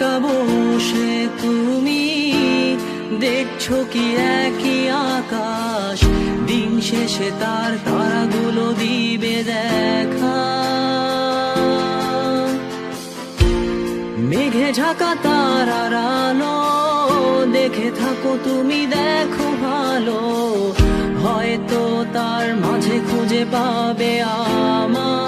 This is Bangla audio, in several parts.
একা বসে তুমি? দেখছ কি একই আকাশ? দিন শেষে তার তারাগুলো দিবে দেখা। মেঘে তারার আলো, দেখে থাকো তুমি, দেখো ভালো। হয়তো তার মাঝে খুঁজে পাবে আমায়।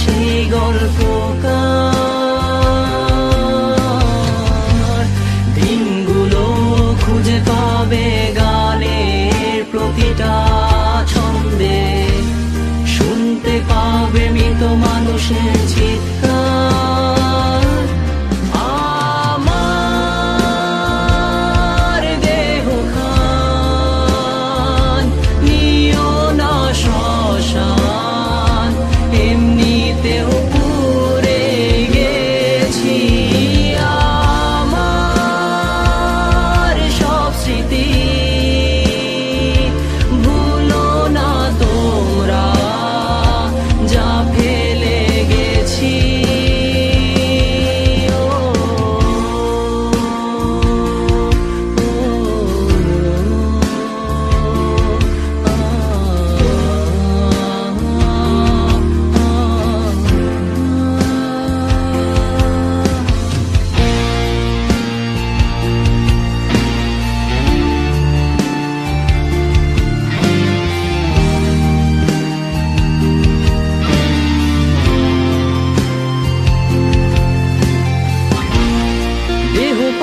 সেই গল্পকার। দিনগুলো খুঁজে পাবে গানের প্রতিটা ছন্দে। শুনতে পাবে মৃত মানুষের